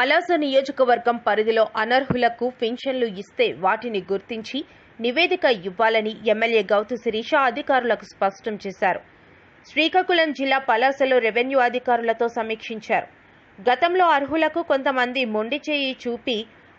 పలాస నియోజకవర్గం పరిధిలో అనర్హులకు పెన్షన్లు ఇస్తే వాటిని గుర్తించి నివేదిక ఇవ్వాలని ఎమ్మెల్యే గౌతు శిరీష అధికారులకు స్పష్టం చేశారు. శ్రీకాకుళం జిల్లా పలాసలో రెవెన్యూ అధికారులతో సమీక్షించారు. గతంలో అర్హులకు కొంతమంది మొండి చేయి చూపి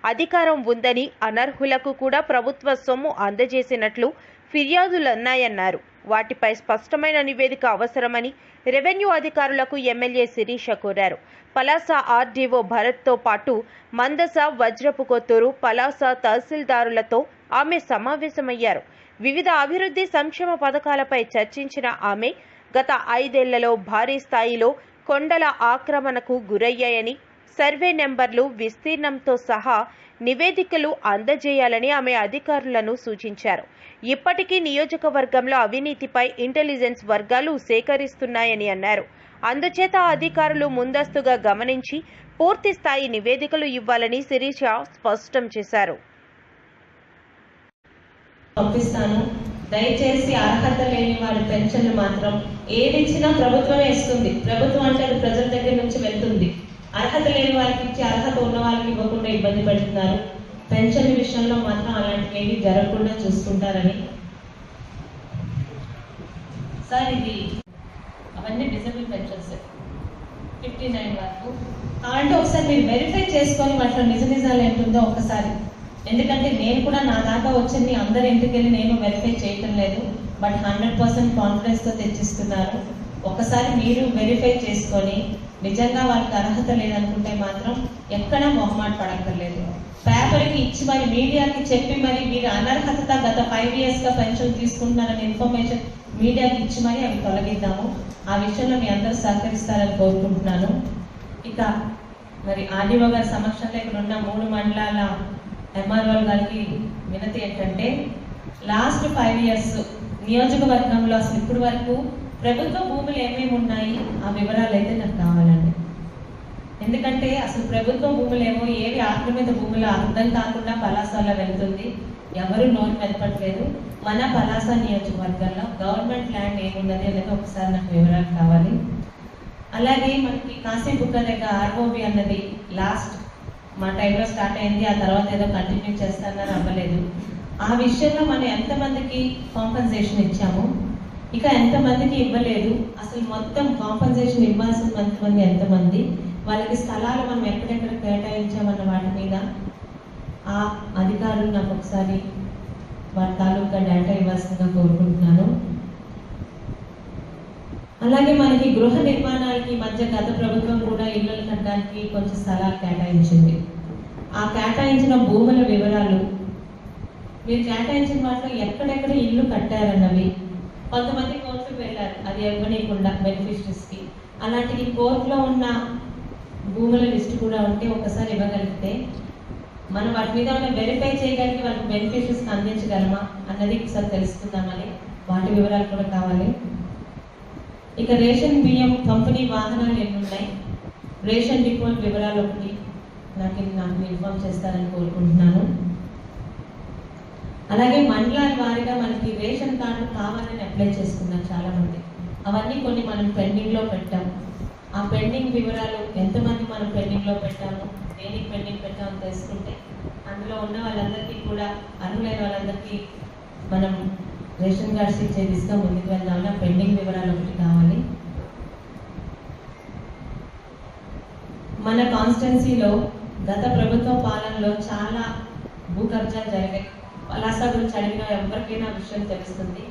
అధికారం ఉందని అనర్హులకు కూడా ప్రభుత్వ సొమ్ము అందజేసినట్లు ఫిర్యాదులున్నాయన్నారు. వాటిపై స్పష్టమైన నివేదిక అవసరమని రెవెన్యూ అధికారులకు ఎమ్మెల్యే శిరీష కోరారు. పలాస ఆర్డీఓ భరత్తో పాటు మందస వజ్రపు కొత్తూరు పలాస తహసీల్దారులతో ఆమె సమావేశమయ్యారు. వివిధ అభివృద్ధి సంక్షేమ పథకాలపై చర్చించిన ఆమె గత ఐదేళ్ళలో భారీ స్థాయిలో కొండల ఆక్రమణకు గురయ్యాయని సర్వే నెంబర్లు విస్తీర్ణంతో సహా నివేదికలు అందజేయాలని ఆమె అధికారులను సూచించారు. ఇప్పటికీ నియోజకవర్గంలో అవినీతిపై ఇంటెలిజెన్స్ వర్గాలు సేకరిస్తున్నాయని అన్నారు. అందుచేత అధికారులు ముందస్తుగా గమనించి పూర్తి స్థాయి నివేదికలు ఇవ్వాలని శిరీష స్పష్టం చేశారు. పంపిస్తాను. దయచేసి అర్హత లేని వారి పెన్షన్లు మాత్రం ఏది ఇచ్చినా ప్రభుత్వమే ఇస్తుంది. ప్రభుత్వం అంటే ప్రజల దగ్గర నుంచి వెళ్తుంది. అర్హత లేని వారికి ఇచ్చి అర్హత ఉన్న వాళ్ళకి ఇవ్వకుండా ఇబ్బంది పెడుతున్నారు. పెన్షన్ విషయంలో మాత్రం అలాంటివి ఏవి జరగకుండా చూసుకుంటారని. సార్ ఇది అవన్నీ డిజబుల్ సార్. ఫిఫ్టీ నైన్ వరకు. అంటే ఒకసారి మీరు వెరిఫై చేసుకొని వాటిలో నిజ నిజాలు ఏంటుందో ఒకసారి. ఎందుకంటే నేను కూడా నా దాకా వచ్చింది అందరి ఇంటికి వెళ్ళి నేను వెరిఫై చేయటం లేదు. బట్ హండ్రెడ్ పర్సెంట్ కాన్ఫిడెన్స్తో తెచ్చిస్తున్నారు. ఒకసారి మీరు వెరిఫై చేసుకొని నిజంగా వాళ్ళకి అర్హత లేదనుకుంటే మాత్రం ఎక్కడా మొహమాట పడక్కర్లేదు. పేపర్కి ఇచ్చి మరి మీడియాకి చెప్పి మరి మీరు అనర్హత గత ఫైవ్ ఇయర్స్గా పెన్షన్ తీసుకుంటున్నారని ఇన్ఫర్మేషన్ మీడియాకి ఇచ్చి మరి అవి తొలగిద్దాము. ఆ విషయంలో మీ అందరూ సహకరిస్తారని కోరుకుంటున్నాను. ఇక మరి ఆర్డీఓ గారి సమక్షంలో ఇక్కడ ఉన్న మూడు మండలాల ఎంఆర్ఓ గారికి వినతి ఏంటంటే లాస్ట్ ఫైవ్ ఇయర్స్ నియోజకవర్గంలో అసలు ఇప్పటి వరకు ప్రభుత్వ భూములు ఏమేమి ఉన్నాయి? ఆ వివరాలు అయితే నాకు కావాలండి. ఎందుకంటే అసలు ప్రభుత్వ భూములు ఏమో ఏవి ఆక్రమిత భూములు అర్థం కాకుండా పలాసలో వెళ్తుంది. ఎవరు నోరు మెదపట్లేదు మన పలాస నియోజకవర్గంలో గవర్నమెంట్ ల్యాండ్ ఏమున్నది అనేది ఒకసారి నాకు వివరాలు కావాలి. అలాగే మనకి కాశీబుక్క దగ్గర ఆర్ఓబి అన్నది లాస్ట్ మా టైంలో స్టార్ట్ అయింది. ఆ తర్వాత ఏదో కంటిన్యూ చేస్తానని అవ్వలేదు ఆ విషయంలో మనం ఎంతమందికి కాంపన్సేషన్ ఇచ్చాము? ఇక ఎంతమందికి ఇవ్వలేదు. అసలు మొత్తం కాంపన్సేషన్ ఇవ్వాల్సిన మంది ఎంతమంది? వాళ్ళకి స్థలాలు మనం ఎక్కడెక్కడ కేటాయించామన్న వాటి మీద ఆ అధికారులు నాకు ఒకసారి వారి తాలూకా డేటా ఇవ్వాల్సిందిగా కోరుకుంటున్నాను. అలాగే మనకి గృహ నిర్మాణాలకి మధ్య గత ప్రభుత్వం కూడా ఇళ్ళలు కట్టడానికి కొంచెం స్థలాలు కేటాయించింది. ఆ కేటాయించిన భూముల వివరాలు మీరు కేటాయించిన వాటిలో ఎక్కడెక్కడ ఇల్లు కట్టారన్నవి కొంతమంది కోర్టుకు వెళ్ళారు. అది ఇవ్వనీయకుండా బెనిఫిషరీస్కి. అలాంటి ఈ కోర్టులో ఉన్న భూముల లిస్ట్ కూడా ఉంటే ఒకసారి ఇవ్వగలిగితే మనం వాటి మీద వెరిఫై చేయగలిగి వాళ్ళకి బెనిఫిషరీస్కి అందించగలమా అన్నది ఒకసారి తెలుసుకుందామని వాటి వివరాలు కూడా కావాలి. ఇక రేషన్ బియ్యం పంపిణీ వాహనాలు ఎన్ని ఉన్నాయి? రేషన్ డిపోల వివరాలు ఒకటి నాకు నాకు ఇన్ఫార్మ్ చేస్తారని కోరుకుంటున్నాను. అలాగే మండలాల వారిగా మనకి రేషన్ కార్డు కావాలని అప్లై చేసుకున్నారు చాలా మంది అవన్నీ కొన్ని మనం పెండింగ్లో పెట్టాం. ఆ పెండింగ్ వివరాలు ఎంతమంది మనం పెండింగ్లో పెట్టాము దేనికి పెండింగ్ పెట్టామో తెలుసుకుంటే అందులో ఉన్న వాళ్ళందరికీ కూడా అర్హులైన వాళ్ళందరికీ మనం రేషన్ కార్డ్స్ ఇచ్చే దిశగా ముందుకు వెళ్దామని పెండింగ్ వివరాలు ఒకటి కావాలి. మన కాన్స్టెన్సీలో గత ప్రభుత్వ పాలనలో చాలా భూ కబ్జాలు జరిగాయి. పలాస గురించి అడిగిన ఎవరికైనా విషయం తెలుస్తుంది.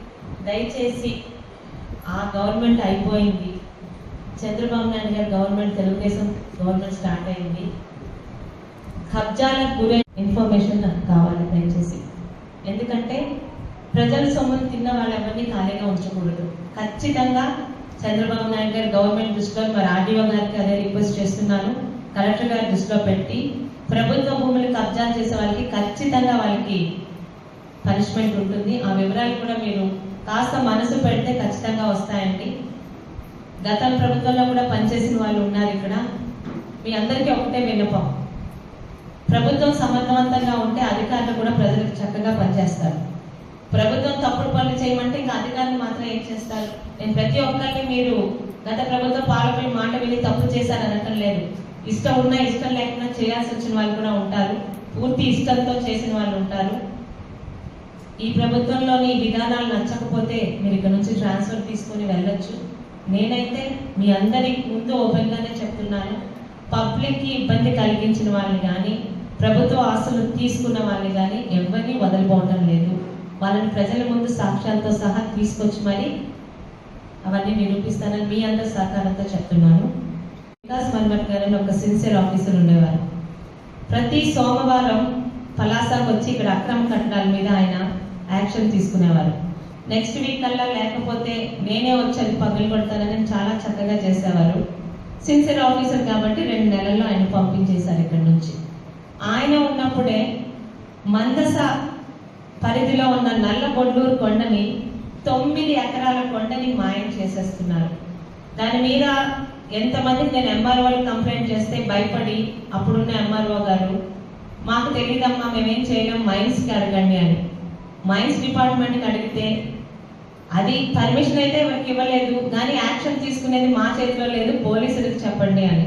దయచేసి ఆ గవర్నమెంట్ అయిపోయింది. చంద్రబాబు నాయుడు గారు గవర్నమెంట్ తెలుగుదేశం గవర్నమెంట్ స్టార్ట్ అయింది. కబ్జాలకు గురై ఇన్ఫర్మేషన్ నాకు కావాలి దయచేసి. ఎందుకంటే ప్రజల సొమ్మును తిన్న వాళ్ళెవరిని ఖాళీగా ఉంచకూడదు. ఖచ్చితంగా చంద్రబాబు నాయుడు గారు గవర్నమెంట్ దృష్టిలో మరి ఆర్డీఓ గారికి అదే రిక్వెస్ట్ చేస్తున్నాను. కలెక్టర్ గారి దృష్టిలో పెట్టి ప్రభుత్వ భూములు కబ్జా చేసే వాళ్ళకి ఖచ్చితంగా వాళ్ళకి పనిష్మెంట్ ఉంటుంది. ఆ వివరాలు కూడా మీరు కాస్త మనసు పెడితే ఖచ్చితంగా వస్తాయండి. గత ప్రభుత్వంలో కూడా పనిచేసిన వాళ్ళు ఉన్నారు ఇక్కడ. మీ అందరికీ ఒకటే విన్నపం. ప్రభుత్వం సమర్థవంతంగా ఉంటే అధికారులు కూడా ప్రజలకు చక్కగా పనిచేస్తారు. ప్రభుత్వం తప్పుడు పనులు చేయమంటే ఇంకా అధికారులు మాత్రం ఏం చేస్తారు? నేను ప్రతి ఒక్కరిని మీరు గత ప్రభుత్వ పాలకుల మాట విని తప్పు చేశారు అనటం లేదు. ఇష్టం ఉన్నా ఇష్టం లేకుండా చేయాల్సి వచ్చిన వాళ్ళు కూడా ఉంటారు. పూర్తి ఇష్టంతో చేసిన వాళ్ళు ఉంటారు. ఈ ప్రభుత్వంలోని విధానాలు నచ్చకపోతే మీరు ఇక్కడ నుంచి ట్రాన్స్ఫర్ తీసుకొని వెళ్ళొచ్చు. నేనైతే మీ అందరి ముందు ఓపెన్గానే చెప్తున్నాను. పబ్లిక్కి ఇబ్బంది కలిగించిన వాళ్ళని కానీ ప్రభుత్వ ఆస్తులు తీసుకున్న వాళ్ళని కానీ ఎవరిని వదిలిపోవటం లేదు. వాళ్ళని ప్రజల ముందు సాక్ష్యాలతో సహా తీసుకొచ్చి మరి అవన్నీ నిరూపిస్తానని మీ అందరి సహకారంతో చెప్తున్నాను. వికాస్ మన్మట్ గారు ఒక సిన్సియర్ ఆఫీసర్ ఉండేవారు. ప్రతి సోమవారం పలాసాకు వచ్చి ఇక్కడ అక్రమ కట్టడాల మీద ఆయన యాక్షన్ తీసుకునేవారు. నెక్స్ట్ వీక్ కల్లా లేకపోతే నేనే వచ్చి అది పగిలి కొడతానని చాలా చక్కగా చేసేవారు. సిన్సియర్ ఆఫీసర్ కాబట్టి రెండు నెలల్లో ఆయన పంపించేశారు ఇక్కడ నుంచి. ఆయన ఉన్నప్పుడే మందస పరిధిలో ఉన్న నల్ల కొండని తొమ్మిది ఎకరాల కొండని మాయం చేసేస్తున్నారు. దాని మీద ఎంతమందికి నేను ఎంఆర్ఓ కంప్లైంట్ చేస్తే భయపడి అప్పుడున్న ఎంఆర్ఓ గారు మాకు తెలియదమ్మా మేమేం చేయలేం మైన్స్కి అడగండి అని. మైన్స్ డిపార్ట్మెంట్కి అడిగితే అది పర్మిషన్ అయితే ఎవరికి ఇవ్వలేదు కానీ యాక్షన్ తీసుకునేది మా చేతిలో లేదు పోలీసులకు చెప్పండి అని.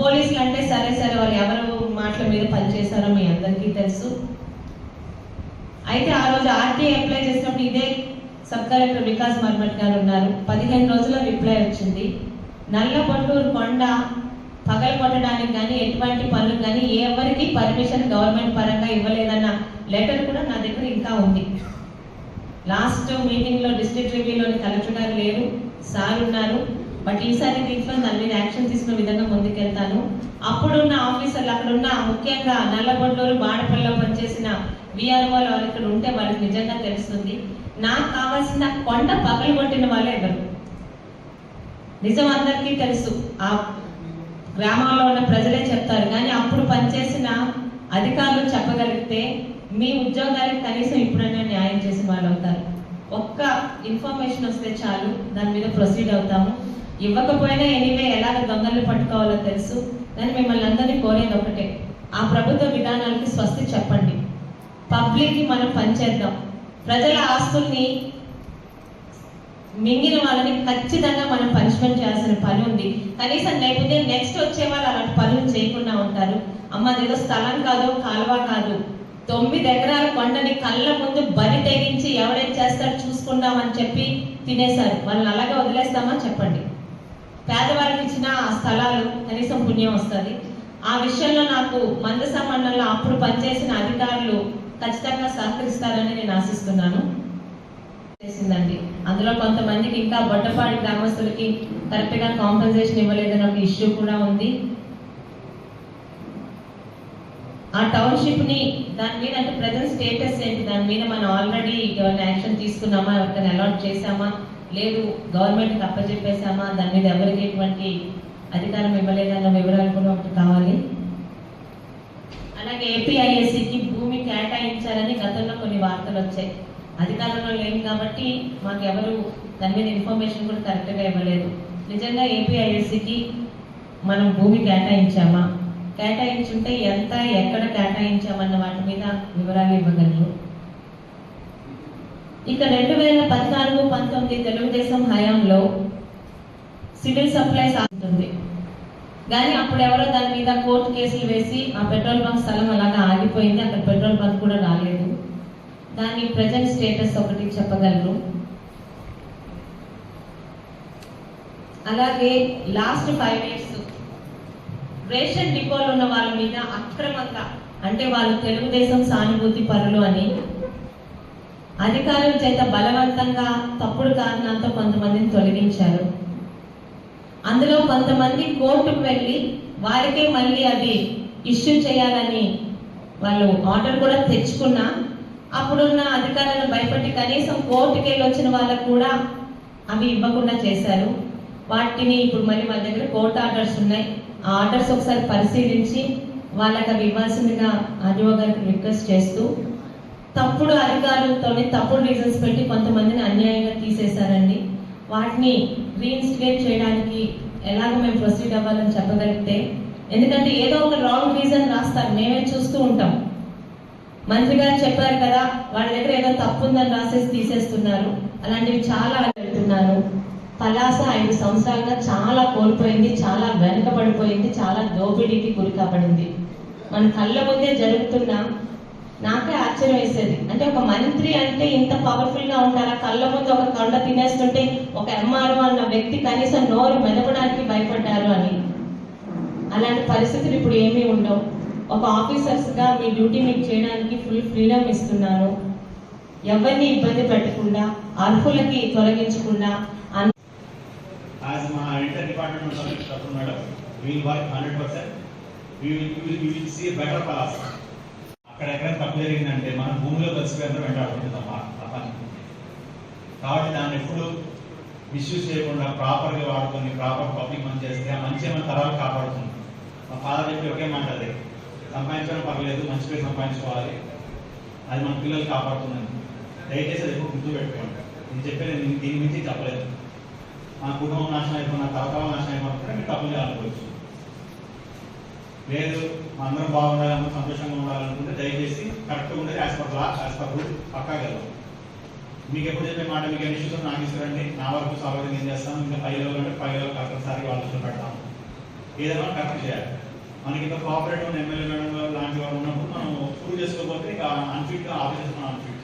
పోలీసులు అంటే సరే సరే వాళ్ళు ఎవరు మాటల మీద పనిచేశారో మీ అందరికీ తెలుసు. అయితే ఆ రోజు ఆర్టీఐ అప్లై చేసినప్పుడు ఇదే సబ్ కలెక్టర్ వికాస్ మర్మట్ గారు ఉన్నారు. పదిహేను రోజుల రిప్లై వచ్చింది. నల్లబొట్టూరు కొండ పగల కొట్టడానికి కానీ ఎటువంటి పనులు కానీ ఎవరికి పర్మిషన్ గవర్నమెంట్ పరంగా ఇవ్వలేదన్న లెటర్ కూడా నా దగ్గర ఇంకా ఉంది. లాస్ట్ మీటింగ్లో డిస్ట్రిక్ట్ రివ్యూలోని కలెక్టర్ గారు లేరు సార్ ఉన్నారు. బట్ ఈసారి దీంట్లో దాని మీద యాక్షన్ తీసుకునే విధంగా ముందుకెళ్తాను. అప్పుడున్న ఆఫీసర్లు అక్కడ ఉన్న ముఖ్యంగా నల్లగొండూరు బాడపల్లిలో పనిచేసిన విఆర్ఓ వాళ్ళు ఇక్కడ ఉంటే వాళ్ళకి నిజంగా తెలుస్తుంది. నాకు కావాల్సిన కొండ పగలు కొట్టిన వాళ్ళే ఎవరు? నిజం అందరికీ తెలుసు. ఆ గ్రామాల్లో ఉన్న ప్రజలే చెప్తారు కానీ అప్పుడు పనిచేసిన అధికారులు చెప్పగలిగితే మీ ఉద్యోగాలకు కనీసం ఇప్పుడైనా న్యాయం చేసి వాళ్ళు అవుతారు. ఒక్క ఇన్ఫర్మేషన్ వస్తే చాలు దాని మీద ప్రొసీడ్ అవుతాము. ఇవ్వకపోయినా ఎనీవే ఎలాగ దొంగలు పట్టుకోవాలో తెలుసు కానీ మిమ్మల్ని అందరినీ కోరేది ఒకటే ఆ ప్రభుత్వ విధానాలకి స్వస్తి చెప్పండి. పబ్లిక్కి మనం పనిచేద్దాం ప్రజల ఆస్తుల్ని మింగిన వాళ్ళని ఖచ్చితంగా మనం పనిష్మెంట్ చేయాల్సిన పని ఉంది. కనీసం లేకపోతే నెక్స్ట్ వచ్చే వాళ్ళు అలాంటి పనులు చేయకుండా ఉంటారు. అమ్మ అదేదో స్థలం కాదు కాలువ కాదు. తొమ్మిది ఎకరాల కొండని కళ్ళ ముందు బరి తెగించి ఎవరేం చేస్తాడు చూసుకుందామని చెప్పి తినేశారు. వాళ్ళని అలాగే వదిలేస్తామా చెప్పండి. పేదవారికి ఇచ్చిన ఆ స్థలాలు కనీసం పుణ్యం వస్తుంది. ఆ విషయంలో నాకు మందస మండలంలో అప్పుడు పనిచేసిన అధికారులు ఖచ్చితంగా సహకరిస్తారని నేను ఆశిస్తున్నాను. చేసిందండి. అందులో కొంతమందికి ఇంకా బొట్టపాడి గ్రామస్తులకి కరెక్ట్గా కాంపెన్సేషన్ ఇవ్వలేదని ఒక ఇష్యూ కూడా ఉంది. ఆ టౌన్షిప్ని దాని మీద అంటే ప్రజెంట్ స్టేటస్ ఏంటి? దాని మీద మనం ఆల్రెడీ ఏమైనా యాక్షన్ తీసుకున్నామా? ఎవరికైనా అలాట్ చేశామా? లేదు గవర్నమెంట్ అప్పచెప్పేశామా దాని మీద ఎవరికి ఎటువంటి అధికారం ఇవ్వలేదన్న వివరాలు కూడా ఒకటి కావాలి. అలాగే ఏపీఐఎస్సికి భూమి కేటాయించాలని గతంలో కొన్ని వార్తలు వచ్చాయి. అధికారంలో లేము కాబట్టి మాకు ఎవరు దాని మీద ఇన్ఫర్మేషన్ కూడా కరెక్ట్గా ఇవ్వలేదు. నిజంగా ఏపీఐఎస్సికి మనం భూమి కేటాయించామా? కేటాయించుంటే ఎంత ఎక్కడ కేటాయించామన్న వాటి మీద వివరాలు ఇవ్వగలరు? ఇక రెండు వేల పద్నాలుగు పంతొమ్మిది తెలుగుదేశం హయాంలో సివిల్ సప్లైస్ ఉంటుంది కానీ అప్పుడు ఎవరో దాని మీద కోర్టు కేసులు వేసి ఆ పెట్రోల్ బంక్ స్థలం అలాగా ఆగిపోయింది అక్కడ పెట్రోల్ బంక్ కూడా రాలేదు. దాని ప్రజెంట్ స్టేటస్ ఒకటి చెప్పగలరు. అలాగే లాస్ట్ ఫైవ్ ఇయర్స్ రేషన్ డిపోలు ఉన్న వాళ్ళ మీద అక్రమంగా అంటే వాళ్ళు తెలుగుదేశం సానుభూతి పరులు అని అధికారుల చేత బలవంతంగా తప్పుడు కారణాలతో కొంతమందిని తొలగించారు. అందులో కొంతమంది కోర్టుకు వెళ్ళి వారికే మళ్ళీ అది ఇష్యూ చేయాలని వాళ్ళు ఆర్డర్ కూడా తెచ్చుకున్నా అప్పుడున్న అధికారులను భయపెట్టి కనీసం కోర్టుకి వెళ్ళి వచ్చిన వాళ్ళకు కూడా అవి ఇవ్వకుండా చేశారు. వాటిని ఇప్పుడు మళ్ళీ మన దగ్గర కోర్టు ఆర్డర్స్ ఉన్నాయి. ఆ ఆర్డర్స్ ఒకసారి పరిశీలించి వాళ్ళకి అవి ఇవ్వాల్సిందిగా ఆర్డీఓ గారికి రిక్వెస్ట్ చేస్తూ తప్పుడు అధికారులతోనే తప్పుడు రీజన్స్ పెట్టి కొంతమందిని అన్యాయంగా తీసేశారండి. వాటిని రీఇన్స్టిగేట్ చేయడానికి ఎలాగ మేము ప్రొసీడ్ అవ్వాలని చెప్పగలిగితే ఎందుకంటే ఏదో ఒక రాంగ్ రీజన్ రాస్తారు. మేమే చూస్తూ ఉంటాం. మంత్రి గారు చెప్పారు కదా వాళ్ళ దగ్గర ఏదో తప్పు ఉందని రాసేసి తీసేస్తున్నారు. అలాంటివి చాలా వెళ్తున్నారు పలాస ఐదు సంవత్సరాలుగా చాలా కోల్పోయింది చాలా వెనుకబడిపోయింది చాలా దోపిడీకి గురి కాబడింది. మన కళ్ళ ముందే జరుగుతున్న నాకే ఆశ్చర్యం వేసేది. అంటే ఒక మంత్రి అంటే ఇంత పవర్ఫుల్గా ఉంటారా కళ్ళ ముందు ఒక కొండ తినేస్తుంటే ఒక ఎంఆర్ఓ అన్న వ్యక్తి కనీసం నోరు మెదపడానికి భయపడ్డారు అని. అలాంటి పరిస్థితులు ఇప్పుడు ఏమీ ఉండవు. ఒక ఆఫీసర్స్గా మీ డ్యూటీ మీకు చేయడానికి ఫుల్ ఫ్రీడమ్ ఇస్తున్నాను ఎవరిని ఇబ్బంది పెట్టకుండా అర్హులకి తొలగించకుండా మా డిపార్ట్మెంట్ మేడం వీల్ బెటర్ అక్కడ ఎక్కడ తప్పు జరిగిందంటే మనం భూమిలో కలిసిపోయిన వెంటాడుతుంది తప్ప కాబట్టి దాన్ని ఎప్పుడు మిస్యూజ్ చేయకుండా ప్రాపర్గా వాడుకొని ప్రాపర్ పబ్లిక్ మంచి చేస్తే ఆ మంచి మన తరాలు కాపాడుతుంది. మా ఫాదర్ చెప్పి ఒకే మాట అదే. సంపాదించడం పర్లేదు మంచి పేరు సంపాదించుకోవాలి. అది మన పిల్లలు కాపాడుతుందని. దయచేసి అది ఎప్పుడు గుర్తు పెట్టుకోండి. నేను చెప్పేది నేను దీని మించి చెప్పలేదు. మా కుటుంబం నాశనం అయిపోయిన తరతరాలు నాశనం అయిపోయినప్పుడు మీరు తప్పులు చేయాలనుకోవచ్చు లేదు మా అందరం బాగుండాలని సంతోషంగా ఉండాలనుకుంటే దయచేసి కరెక్ట్గా ఉండేది as per law as per rule పక్కా గెలవాలి. మీకు ఎప్పుడు చెప్పే మాట మీకు ఎన్ని ఇష్యూస్ నాకు ఇస్తారండి. నా వరకు సౌకర్యం ఏం చేస్తాం ఇంకా పై లెవెల్ అంటే పై లెవెల్ కరెక్ట్ సారి వాళ్ళు పెడతాను. ఏదైనా కరెక్ట్ చేయాలి. మనకి ఇంకా కోఆపరేటివ్ ఎమ్మెల్యే మేడం గారు లాంటి వాళ్ళు ఉన్నప్పుడు మనం ప్రూవ్ చేసుకోకపోతే ఇక అన్ఫిట్గా ఆఫీసెస్ మనం అన్ఫిట్